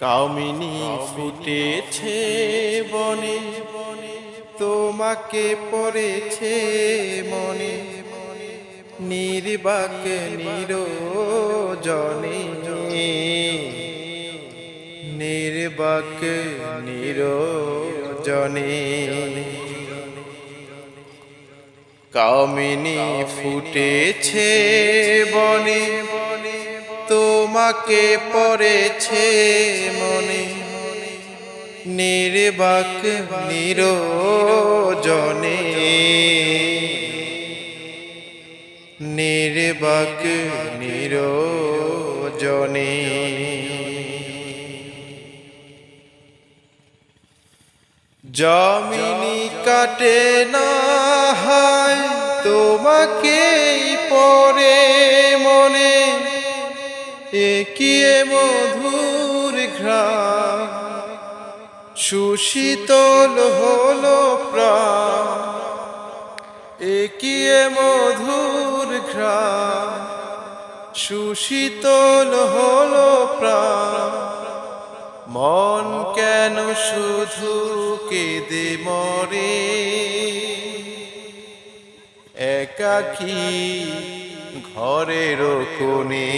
কামিনী ফুটেছে বনে তোমাকে পড়েছে মনে নির্বাক নিরজনে নির্বাক নিরজনে। কামিনী ফুটেছে বনে তোমাকে পড়েছে মনে। নির্বাক নিরজনে। নির্বাক নিরজনে। জমিনি কাটে না হয় তোমাকেই একিয়ে মধুর ঘ্রাণ, সুশীতল হলো প্রাণ। একিয়ে মধুর ঘ্রাণ, সুশীতল হলো প্রাণ। মন কেন শুধু কেঁদে মরে? একাকী ঘরের কোণে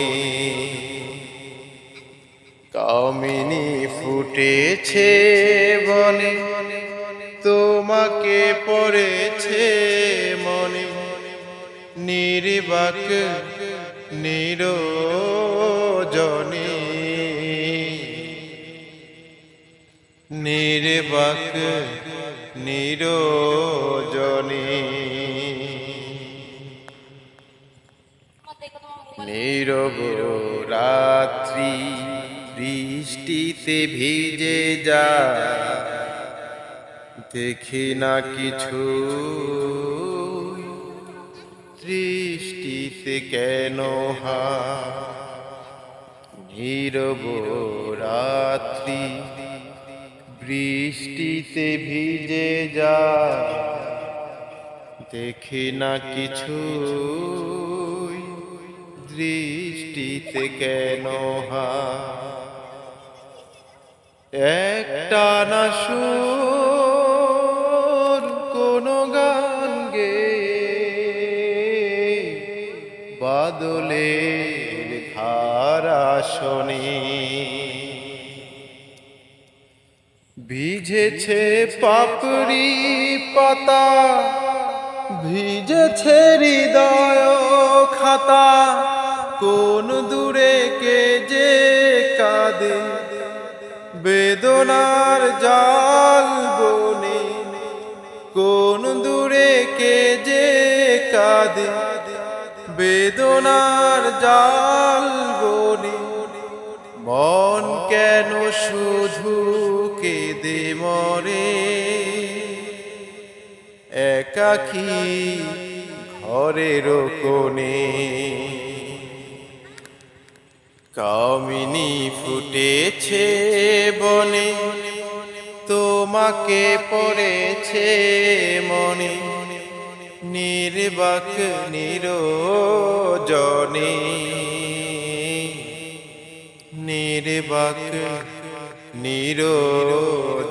কামিনী ফুটেছে বনে তোমাকে পড়েছে মনে। নির্বাক নিরজনে। নির্বাক নিরজনে। নীরব রাত্রি বৃষ্টিতে ভিজে যা দেখি না কিছু। দৃষ্টিতে কেন হা নীরব রাত্রি। বৃষ্টিতে ভিজে যা দেখি না কিছু। দৃষ্টিতে কেন হা একটা না সুর, কোন গান গে। বাদলে ধারা শনি। ভিজেছে পাপড়ি পাতা, ভিজেছে হৃদয় খাতা। কোন দূরে কে যে কাঁদে? বেদনার জাল বনে কোন দূরে কে যে কাঁদে? বেদনার জাল বনে মন কেন শুধু কেঁদে মরে? একাকী ঘরের কোণে কামিনী ফুটেছে বনে তোমাকে পড়েছে মনে নির্বাক নিরজনে। নির্বাক নিরজনে।